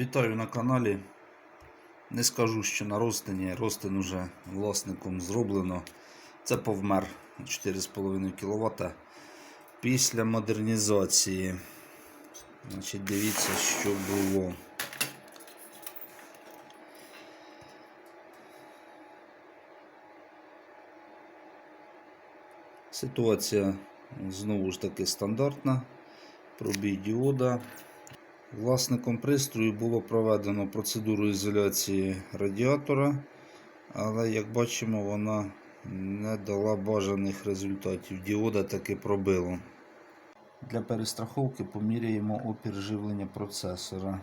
Вітаю на каналі. Не скажу, що на розтині. Ростин уже власником зроблено. Це повмер 4,5 кВт. Після модернізації. Значить, дивіться, що було. Ситуація знову ж таки стандартна. Пробій діода. Власником пристрою було проведено процедуру ізоляції радіатора, але, як бачимо, вона не дала бажаних результатів. Діода таки пробило. Для перестраховки поміряємо опір живлення процесора.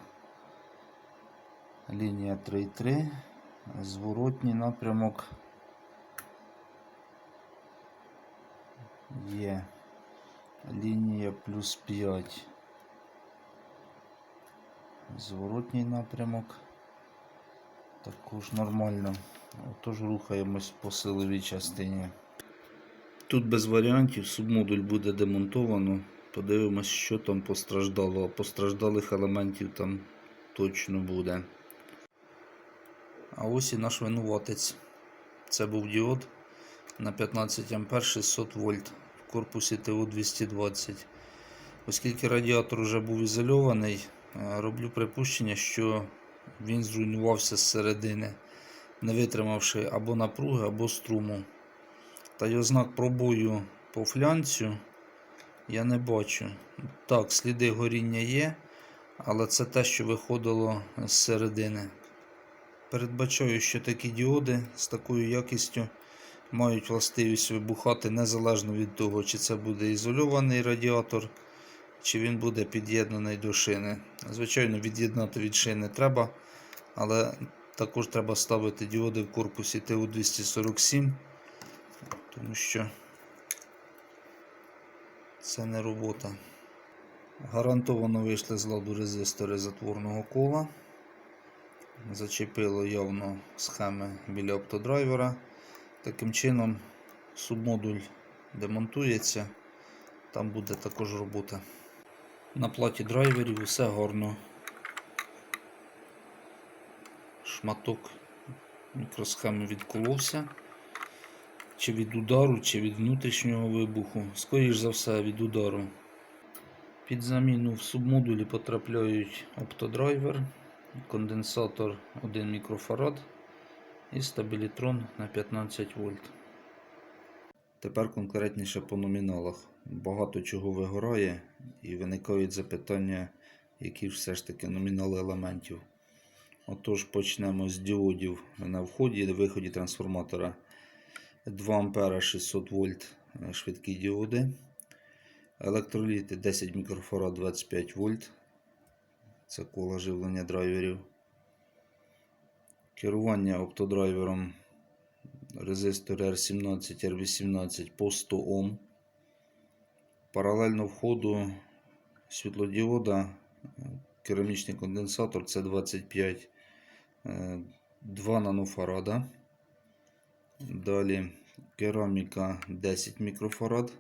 Лінія 3,3, зворотній напрямок є. Лінія плюс 5 зворотній напрямок. Також нормально. Отож рухаємось по силовій частині. Тут без варіантів субмодуль буде демонтовано. Подивимось, що там постраждало. Постраждалих елементів там точно буде. А ось і наш винуватець. Це був діод на 15 А 600 вольт в корпусі ТО-220. Оскільки радіатор вже був ізольований, роблю припущення, що він зруйнувався зсередини, не витримавши або напруги, або струму. Та й ознак пробою по флянцю я не бачу. Так, сліди горіння є, але це те, що виходило зсередини. Передбачаю, що такі діоди з такою якістю мають властивість вибухати незалежно від того, чи це буде ізольований радіатор, чи він буде під'єднаний до шини. Звичайно, від'єднати від шини треба, але також треба ставити діоди в корпусі ТУ-247, тому що це не робота. Гарантовано вийшли з ладу резистори затворного кола. Зачепило явно схеми біля оптодрайвера. Таким чином субмодуль демонтується, там буде також робота. На платі драйверів усе гарно. Шматок мікросхеми відколовся. Чи від удару, чи від внутрішнього вибуху. Скоріш за все від удару. Під заміну в субмодулі потрапляють оптодрайвер, конденсатор 1 мікрофарад і стабілітрон на 15 вольт. Тепер конкретніше по номіналах. Багато чого вигорає і виникають запитання, які все ж таки номінали елементів. Отож, почнемо з діодів на вході і виході трансформатора. 2 А 600 вольт е, швидкі діоди. Електроліти 10 мікрофарад 25 вольт. Це коло живлення драйверів. Керування оптодрайвером резистор R17, R18 по 100 Ом. Паралельно входу світлодіода, керамічний конденсатор C25 2 нанофарада. Далі кераміка 10 мікрофарад.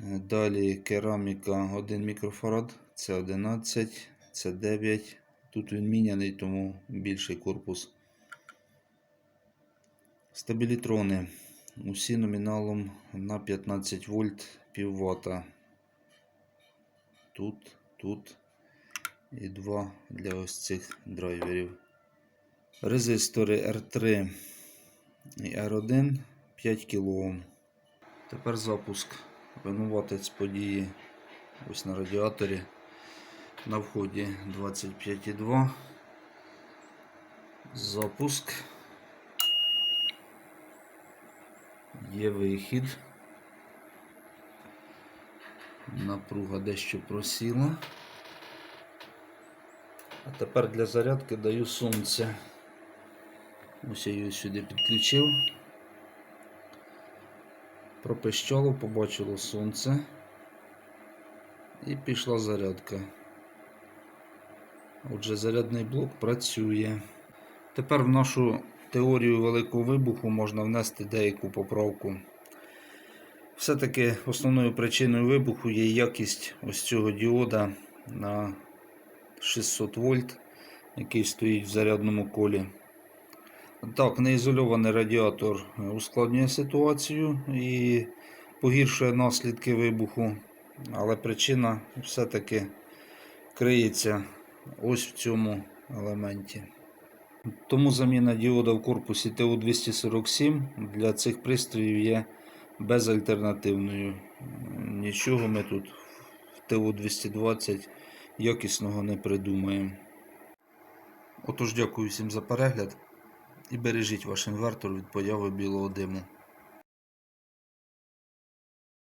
Е, Далі кераміка 1 мікрофарад, це 11, це 9. Тут він міняний, тому більший корпус. Стабілітрони. Усі номіналом на 15 вольт пів вата. Тут, тут і два для ось цих драйверів. Резистори R3 і R1 5 кОм. Тепер запуск. Винуватець події ось на радіаторі. На вході 25,2. Запуск. Є вихід. Напруга дещо просіла. А тепер для зарядки даю сонце. Ось я її сюди підключив. Пропищало, побачило сонце. І пішла зарядка. Отже, зарядний блок працює. Тепер в нашу теорію великого вибуху можна внести деяку поправку. Все-таки основною причиною вибуху є якість ось цього діода на 600 вольт, який стоїть в зарядному колі. Так, неізольований радіатор ускладнює ситуацію і погіршує наслідки вибуху, але причина все-таки криється ось в цьому елементі. Тому заміна діода в корпусі ТУ-247 для цих пристроїв є безальтернативною. Нічого ми тут в ТУ-220 якісного не придумаємо. Отож, дякую всім за перегляд і бережіть ваш інвертор від появи білого диму.